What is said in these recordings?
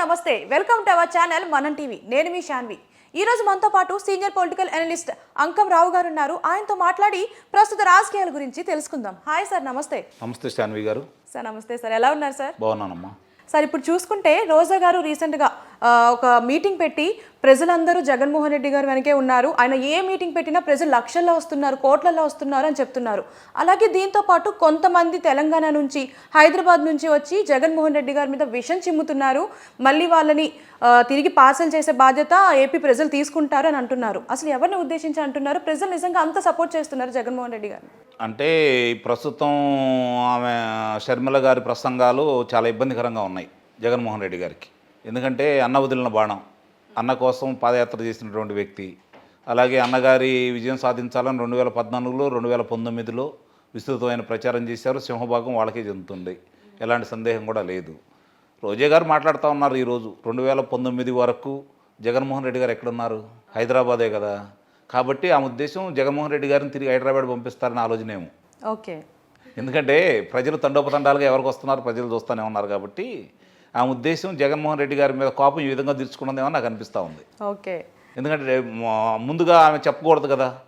నమస్తే. Welcome to our channel Manam TV. నేను మీ శాన్వి ఈ రోజు మనతో పాటు senior political analyst Ankam Rao garu ఉన్నారు. ఆయనతో మాట్లాడి ప్రస్తుత రాజకీయాల గురించి తెలుసుకుందాం. హాయ్ సార్ నమస్తే. నమస్తే శాన్వి గారు. సార్ నమస్తే సార్. ఎలా ఉన్నారు సార్? బాగున్నానమ్మా. సార్ ఇప్పుడు చూసుకుంటే రోజా గారు రీసెంట్గా ఒక మీటింగ్ పెట్టి ప్రజలందరూ జగన్మోహన్ రెడ్డి గారు వెనకే ఉన్నారు. ఆయన ఏ మీటింగ్ పెట్టినా ప్రజలు లక్షల్లో వస్తున్నారు కోట్లలో వస్తున్నారు అని చెప్తున్నారు. అలాగే దీంతో పాటు కొంతమంది తెలంగాణ నుంచి హైదరాబాద్ నుంచి వచ్చి జగన్మోహన్ రెడ్డి గారి మీద విషం చిమ్ముతున్నారు. మళ్ళీ వాళ్ళని తిరిగి పార్సల్ చేసే బాధ్యత ఏపీ ప్రజలు తీసుకుంటారు అని అంటున్నారు. అసలు ఎవరిని ఉద్దేశించి అంటున్నారు? ప్రజలు నిజంగా అంత సపోర్ట్ చేస్తున్నారు జగన్మోహన్ రెడ్డి గారు అంటే ప్రస్తుతం ఆమె షర్మిల గారి ప్రసంగాలు చాలా ఇబ్బందికరంగా ఉన్నాయి జగన్మోహన్ రెడ్డి గారికి. ఎందుకంటే అన్న వదిలిన బాణం. అన్న కోసం పాదయాత్ర చేసినటువంటి వ్యక్తి. అలాగే అన్నగారి విజయం సాధించాలని రెండు వేల పద్నాలుగులో రెండు వేల పంతొమ్మిదిలో విస్తృతమైన ప్రచారం చేశారు. సింహభాగం వాళ్ళకే చెందుతుంది. ఎలాంటి సందేహం కూడా లేదు. రోజే గారు మాట్లాడుతూ ఉన్నారు ఈరోజు. రెండు వేల పంతొమ్మిది వరకు జగన్మోహన్ రెడ్డి గారు ఎక్కడున్నారు? హైదరాబాదే కదా. కాబట్టి ఆ ఉద్దేశం జగన్మోహన్ రెడ్డి గారిని తిరిగి హైదరాబాద్ పంపిస్తారని ఆలోచనేమో ఓకే. ఎందుకంటే ప్రజలు తండోపతండాలుగా ఎవరికి వస్తున్నారు? ప్రజలు చూస్తూనే ఉన్నారు కాబట్టి ఆ ఉద్దేశం జగన్మోహన్ రెడ్డి గారి మీద కోపం ఈ విధంగా తీర్చుకున్నదేమో నాకు అనిపిస్తూ ఉంది. ఓకే. ఎందుకంటే ముందుగా ఆమె చెప్పకూడదు కదా.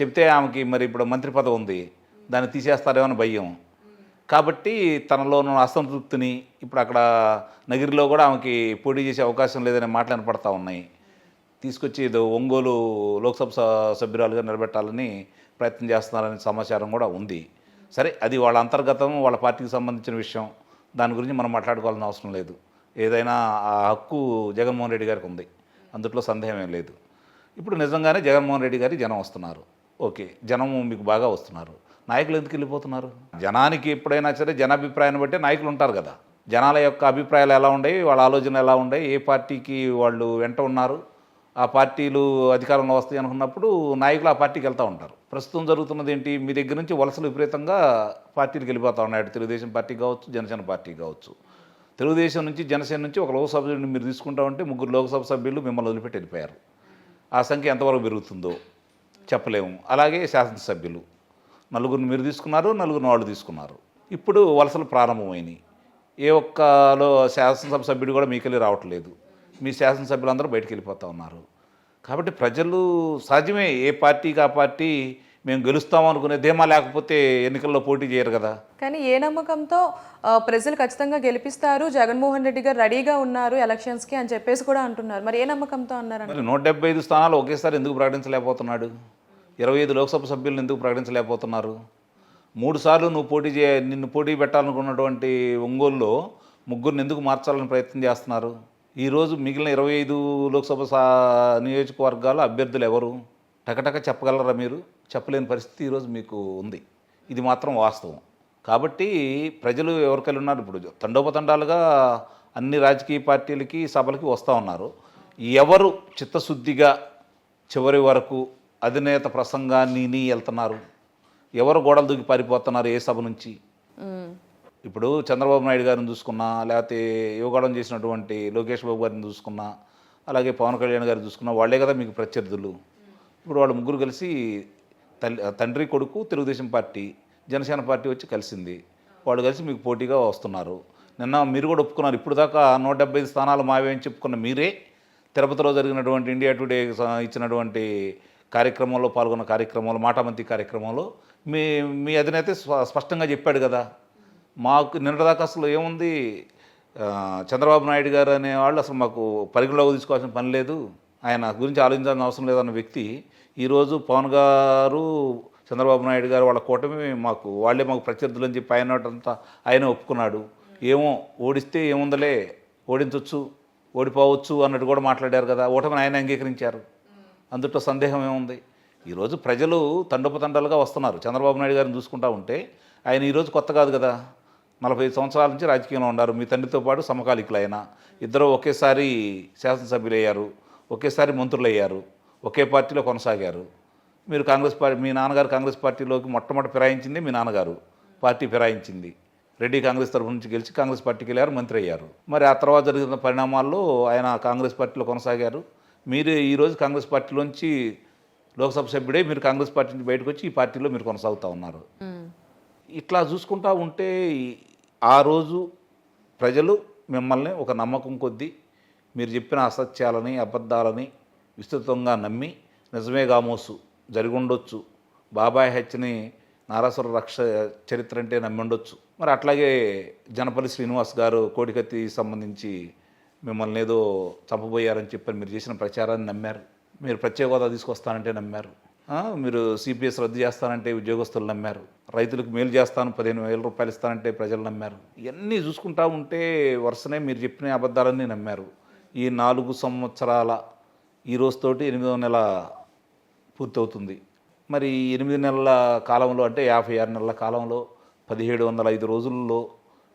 చెప్తే ఆమెకి మరి ఇప్పుడు మంత్రి పదవి ఉంది. దాన్ని తీసేస్తారేమో అని భయం. కాబట్టి తనలో ఉన్న అసంతృప్తిని ఇప్పుడు అక్కడ నగిరిలో కూడా ఆమెకి పోటీ చేసే అవకాశం లేదనే మాటలు వినపడతా ఉన్నాయి. తీసుకొచ్చి ఏదో ఒంగోలు లోక్సభ సభ్యురాలుగా నిలబెట్టాలని ప్రయత్నం చేస్తున్నారనే సమాచారం కూడా ఉంది. సరే అది వాళ్ళ అంతర్గతం వాళ్ళ పార్టీకి సంబంధించిన విషయం. దాని గురించి మనం మాట్లాడుకోవాల్సిన అవసరం లేదు. ఏదైనా ఆ హక్కు జగన్మోహన్ రెడ్డి గారికి ఉంది. అందుట్లో సందేహం ఏం లేదు. ఇప్పుడు నిజంగానే జగన్మోహన్ రెడ్డి గారి జనం వస్తున్నారు. ఓకే జనం మీకు బాగా వస్తున్నారు. నాయకులు ఎందుకు వెళ్ళిపోతున్నారు? జనానికి ఎప్పుడైనా సరే జనాభిప్రాయాన్ని బట్టి నాయకులు ఉంటారు కదా. జనాల యొక్క అభిప్రాయాలు ఎలా ఉండయి వాళ్ళ ఆలోచనలు ఎలా ఉండేవి? ఏ పార్టీకి వాళ్ళు వెంట ఉన్నారు? ఆ పార్టీలు అధికారంలో వస్తాయి అనుకున్నప్పుడు నాయకులు ఆ పార్టీకి వెళ్తూ ఉంటారు. ప్రస్తుతం జరుగుతున్నది ఏంటి? మీ దగ్గర నుంచి వలసలు విపరీతంగా పార్టీలకు వెళ్ళిపోతూ ఉన్నాయి అటు తెలుగుదేశం పార్టీ కావచ్చు జనసేన పార్టీ కావచ్చు. తెలుగుదేశం నుంచి జనసేన నుంచి ఒక లోక్సభ సభ్యుడిని మీరు తీసుకుంటా ఉంటే ముగ్గురు లోక్సభ సభ్యులు మిమ్మల్ని వదిలిపెట్టి వెళ్ళిపోయారు. ఆ సంఖ్య ఎంతవరకు పెరుగుతుందో చెప్పలేము. అలాగే శాసనసభ్యులు. నలుగురిని మీరు తీసుకున్నారు నలుగురిని వాళ్ళు తీసుకున్నారు. ఇప్పుడు వలసలు ప్రారంభమైనాయి. ఏ ఒక్కలో శాసనసభ సభ్యుడు కూడా మీకెళ్ళి రావట్లేదు. మీ శాసనసభ్యులందరూ బయటికి వెళ్ళిపోతూ ఉన్నారు. కాబట్టి ప్రజలు సహజమే ఏ పార్టీకి ఆ పార్టీ మేము గెలుస్తాం అనుకునే ధీమా లేకపోతే ఎన్నికల్లో పోటీ చేయరు కదా. కానీ ఏ నమ్మకంతో ప్రజలు ఖచ్చితంగా గెలిపిస్తారు జగన్మోహన్ రెడ్డి గారు రెడీగా ఉన్నారు ఎలక్షన్స్కి అని చెప్పేసి కూడా అంటున్నారు. మరి ఏ నమ్మకంతో అన్నారంట? మరి నూట డెబ్బై ఐదు స్థానాలు ఒకేసారి ఎందుకు ప్రకటించలేకపోతున్నాడు? ఇరవై ఐదు లోక్సభ సభ్యులను ఎందుకు ప్రకటించలేకపోతున్నారు? మూడు సార్లు నువ్వు పోటీ చే నిన్ను పోటీ పెట్టాలనుకున్నటువంటి ఒంగోలులో ముగ్గురిని ఎందుకు మార్చాలని ప్రయత్నం చేస్తున్నారు? ఈరోజు మిగిలిన ఇరవై ఐదు లోక్సభ నియోజకవర్గాల అభ్యర్థులు ఎవరు? టకటక చెప్పగలరా మీరు? చెప్పలేని పరిస్థితి ఈరోజు మీకు ఉంది. ఇది మాత్రం వాస్తవం. కాబట్టి ప్రజలు ఎవరికెళ్ళి ఉన్నారు. ఇప్పుడు తండోపతండాలుగా అన్ని రాజకీయ పార్టీలకి సభలకి వస్తూ ఉన్నారు. ఎవరు చిత్తశుద్ధిగా చివరి వరకు అధినేత ప్రసంగాన్ని నీ వెళ్తున్నారు? ఎవరు గోడలు దూకి పారిపోతున్నారు ఏ సభ నుంచి? ఇప్పుడు చంద్రబాబు నాయుడు గారిని చూసుకున్నా లేకపోతే యువగాడం చేసినటువంటి లోకేష్ బాబు గారిని చూసుకున్నా అలాగే పవన్ కళ్యాణ్ గారిని చూసుకున్నా వాళ్ళే కదా మీకు ప్రత్యర్థులు. ఇప్పుడు వాళ్ళు ముగ్గురు కలిసి తల్లి తండ్రి కొడుకు తెలుగుదేశం పార్టీ జనసేన పార్టీ వచ్చి కలిసింది. వాళ్ళు కలిసి మీకు పోటీగా వస్తున్నారు. నిన్న మీరు కూడా ఒప్పుకున్నారు. ఇప్పుడు దాకా నూట డెబ్బై స్థానాలు మావే అని చెప్పుకున్న మీరే తిరుపతిలో జరిగినటువంటి ఇండియా టుడే ఇచ్చినటువంటి కార్యక్రమంలో పాల్గొన్న కార్యక్రమంలో మాటామంతి కార్యక్రమంలో మీ మీ అధినేత స్పష్టంగా చెప్పాడు కదా. మాకు నిన్నటిదాకా అసలు ఏముంది? చంద్రబాబు నాయుడు గారు అనే వాళ్ళు అసలు మాకు పరిగణలోకి తీసుకోవాల్సిన పని లేదు. ఆయన గురించి ఆలోచించాల్సిన అవసరం లేదన్న వ్యక్తి ఈరోజు పవన్ గారు చంద్రబాబు నాయుడు గారు వాళ్ళ కూటమి మాకు వాళ్ళే మాకు ప్రత్యర్థులు అని చెప్పి ఆయన ఆయన ఒప్పుకున్నాడు. ఏమో ఓడిస్తే ఏముందలే ఓడించవచ్చు ఓడిపోవచ్చు అన్నట్టు కూడా మాట్లాడారు కదా ఓటమిని ఆయన అంగీకరించారు. అందుట్లో సందేహం ఏముంది? ఈరోజు ప్రజలు తండోపతండాలుగా వస్తున్నారు. చంద్రబాబు నాయుడు గారిని చూసుకుంటా ఉంటే ఆయన ఈరోజు కొత్త కాదు కదా. నలభై సంవత్సరాల నుంచి రాజకీయంలో ఉన్నారు. మీ తండ్రితో పాటు సమకాలికులు ఆయన ఇద్దరు ఒకేసారి శాసనసభ్యులు అయ్యారు ఒకేసారి మంత్రులు అయ్యారు ఒకే పార్టీలో కొనసాగారు. మీరు కాంగ్రెస్ పార్టీ మీ నాన్నగారు కాంగ్రెస్ పార్టీలోకి మొట్టమొదటి ఫిరాయించింది మీ నాన్నగారు. పార్టీ ఫిరాయించింది. రెడ్డి కాంగ్రెస్ తరఫు నుంచి గెలిచి కాంగ్రెస్ పార్టీకి వెళ్ళారు మంత్రి అయ్యారు. మరి ఆ తర్వాత జరిగిన పరిణామాల్లో ఆయన కాంగ్రెస్ పార్టీలో కొనసాగారు. మీరు ఈరోజు కాంగ్రెస్ పార్టీలోంచి లోక్సభ సభ్యుడే మీరు కాంగ్రెస్ పార్టీ నుంచి బయటకు వచ్చి ఈ పార్టీలో మీరు కొనసాగుతూ ఉన్నారు. ఇట్లా చూసుకుంటా ఉంటే ఆ రోజు ప్రజలు మిమ్మల్ని ఒక నమ్మకం కొద్దీ మీరు చెప్పిన అసత్యాలని అబద్ధాలని విస్తృతంగా నమ్మి నిజమే గామోసు జరిగి ఉండొచ్చు. బాబాయ్ హెచ్ని నారాసుర రక్ష చరిత్ర అంటే నమ్మిండొచ్చు మరి అట్లాగే జనపల్లి శ్రీనివాస్ గారు కోడికత్తి సంబంధించి మిమ్మల్ని ఏదో చంపబోయారని చెప్పి మీరు చేసిన ప్రచారాన్ని నమ్మారు. మీరు ప్రత్యేక హోదా తీసుకొస్తానంటే నమ్మారు. మీరు సిపిఎస్ రద్దు చేస్తానంటే ఉద్యోగస్తులు నమ్మారు. రైతులకు మేలు చేస్తాను పదిహేను వేల రూపాయలు ఇస్తానంటే ప్రజలు నమ్మారు. ఇవన్నీ చూసుకుంటా ఉంటే వరుసనే మీరు చెప్పిన అబద్ధాలన్నీ నమ్మారు. ఈ నాలుగు సంవత్సరాల ఈ రోజుతోటి ఎనిమిదవ నెల పూర్తవుతుంది. మరి ఎనిమిది నెలల కాలంలో అంటే యాభై ఆరు నెలల కాలంలో పదిహేడు వందల ఐదు రోజుల్లో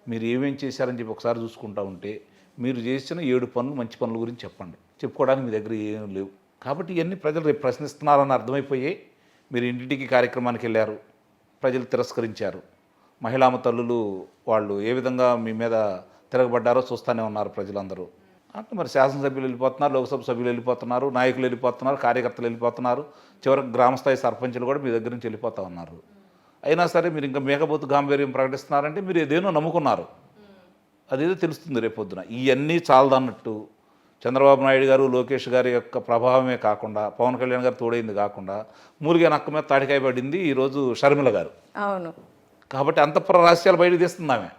మీరు ఏమేం చేశారని చెప్పి ఒకసారి చూసుకుంటా ఉంటే మీరు చేసిన ఏడు పనులు మంచి పనుల గురించి చెప్పండి. చెప్పుకోవడానికి మీ దగ్గర ఏం లేవు. కాబట్టి ఇవన్నీ ప్రజలు రేపు ప్రశ్నిస్తున్నారని అర్థమైపోయి మీరు ఇంటింటికి కార్యక్రమానికి వెళ్ళారు. ప్రజలు తిరస్కరించారు. మహిళామ తల్లులు వాళ్ళు ఏ విధంగా మీ మీద తిరగబడ్డారో చూస్తూనే ఉన్నారు ప్రజలందరూ. అంటే మరి శాసనసభ్యులు వెళ్ళిపోతున్నారు లోక్సభ సభ్యులు వెళ్ళిపోతున్నారు నాయకులు వెళ్ళిపోతున్నారు కార్యకర్తలు వెళ్ళిపోతున్నారు చివరికి గ్రామస్థాయి సర్పంచులు కూడా మీ దగ్గర నుంచి వెళ్ళిపోతూ ఉన్నారు. అయినా సరే మీరు ఇంకా మేకపోతు గాంభీర్యం ప్రకటిస్తున్నారంటే మీరు ఏదేనో నమ్ముకున్నారు. అదేదో తెలుస్తుంది రేపొద్దున. ఇవన్నీ చాలదన్నట్టు చంద్రబాబు నాయుడు గారు లోకేష్ గారి యొక్క ప్రభావమే కాకుండా పవన్ కళ్యాణ్ గారు తోడైంది కాకుండా మూలిగే నక్క మీద తాటికాయ పడింది ఈరోజు షర్మిల గారు. అవును. కాబట్టి అంతఃపుర రహస్యాలు బయటకు తీస్తుంది ఆమె.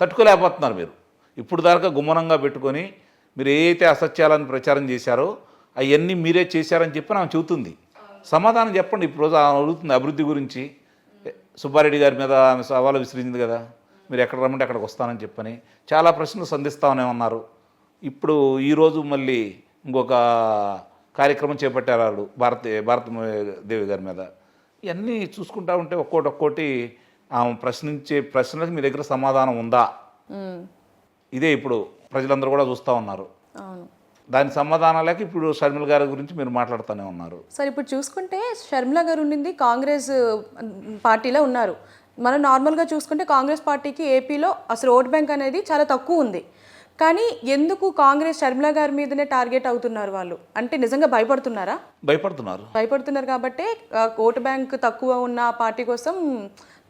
తట్టుకోలేకపోతున్నారు మీరు. ఇప్పుడు దాకా గుమ్మనంగా పెట్టుకొని మీరు ఏ అయితే అసత్యాలను ప్రచారం చేశారో అవన్నీ మీరే చేశారని చెప్పి ఆమె చెబుతుంది. సమాధానం చెప్పండి. ఇప్పుడు రోజు ఆమె అడుగుతుంది అభివృద్ధి గురించి. సుబ్బారెడ్డి గారి మీద ఆమె సవాలు విసిరింది కదా. మీరు ఎక్కడ రమ్మంటే అక్కడికి వస్తానని చెప్పని. చాలా ప్రశ్నలు సంధిస్తామనే ఉన్నారు ఇప్పుడు ఈరోజు మళ్ళీ ఇంకొక కార్యక్రమం చేపట్టారు వాళ్ళు భారతి భారత దేవి గారి మీద. ఇవన్నీ చూసుకుంటా ఉంటే ఒక్కోటి ఒక్కోటి ఆమె ప్రశ్నించే ప్రశ్నలకు మీ దగ్గర సమాధానం ఉందా? ఇదే ఇప్పుడు ప్రజలందరూ కూడా చూస్తూ ఉన్నారు. దాని సమాధానాలకి ఇప్పుడు షర్మిల గారి గురించి మీరు మాట్లాడుతూనే ఉన్నారు. సరే ఇప్పుడు చూసుకుంటే షర్మిల గారు ఉండింది కాంగ్రెస్ పార్టీలో ఉన్నారు. మనం నార్మల్గా చూసుకుంటే కాంగ్రెస్ పార్టీకి ఏపీలో అసలు ఓట్ బ్యాంక్ అనేది చాలా తక్కువ ఉంది. కానీ ఎందుకు కాంగ్రెస్ షర్మిల గారి మీదనే టార్గెట్ అవుతున్నారు వాళ్ళు? అంటే నిజంగా భయపడుతున్నారా? భయపడుతున్నారు. భయపడుతున్నారు కాబట్టి ఓటు బ్యాంక్ తక్కువ ఉన్న పార్టీ కోసం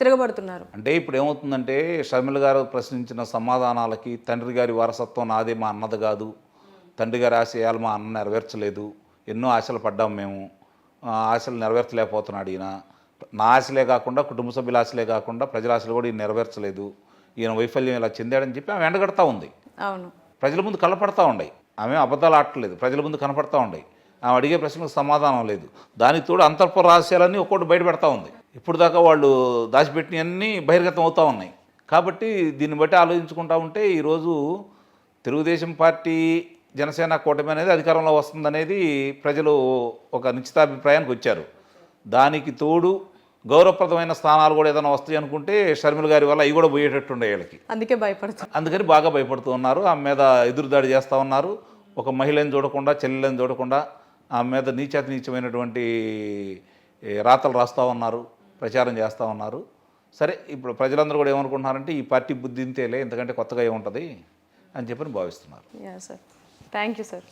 తిరగబడుతున్నారు. అంటే ఇప్పుడు ఏమవుతుందంటే షర్మిల గారు ప్రశ్నించిన సమాధానాలకి తండ్రి గారి వారసత్వం నాదే మా అన్నది కాదు. తండ్రి గారి ఆశయాలు మా అన్న నెరవేర్చలేదు. ఎన్నో ఆశలు పడ్డాం మేము. ఆశలు నెరవేర్చలేకపోతున్నాడు ఈయన. నా ఆశలే కాకుండా కుటుంబ సభ్యుల ఆశలే కాకుండా ప్రజల ఆశలు కూడా ఈయన నెరవేర్చలేదు. ఈయన వైఫల్యం ఇలా చెందాడని చెప్పి ఆమె ఎండగడతా ఉంది. అవును. ప్రజల ముందు కనపడతా ఉన్నాయి ఆమె అబద్ధాలు ఆడట్లేదు. ప్రజల ముందు కనపడతా ఉన్నాయి ఆమె అడిగే ప్రశ్నలకు సమాధానం లేదు. దానికి తోడు అంతర్పుర రహస్యాలన్నీ ఒక్కొక్కటి బయటపెడతా ఉంది. ఇప్పుడు దాకా వాళ్ళు దాచిపెట్టినవన్నీ బహిర్గతం అవుతూ ఉన్నాయి. కాబట్టి దీన్ని బట్టి ఆలోచించుకుంటా ఉంటే ఈరోజు తెలుగుదేశం పార్టీ జనసేన కూటమి అనేది అధికారంలో వస్తుందనేది ప్రజలు ఒక నిశ్చితాభిప్రాయానికి వచ్చారు. దానికి తోడు గౌరవప్రదమైన స్థానాలు కూడా ఏదైనా వస్తాయి అనుకుంటే షర్మిల గారి వల్ల అవి కూడా పోయేటట్టుండే వీళ్ళకి. అందుకే భయపడుతున్నారు అందుకని బాగా భయపడుతూ ఉన్నారు. ఆమె మీద ఎదురుదాడి చేస్తూ ఉన్నారు. ఒక మహిళని చూడకుండా చెల్లెలను చూడకుండా ఆమె మీద నీచాతి నీచమైనటువంటి రాతలు రాస్తూ ఉన్నారు ప్రచారం చేస్తూ ఉన్నారు. సరే ఇప్పుడు ప్రజలందరూ కూడా ఏమనుకుంటున్నారంటే ఈ పార్టీ బుద్ధి ఇంతేలే ఎందుకంటే కొత్తగా ఏముంటుంది అని చెప్పని భావిస్తున్నారు. Thank you sir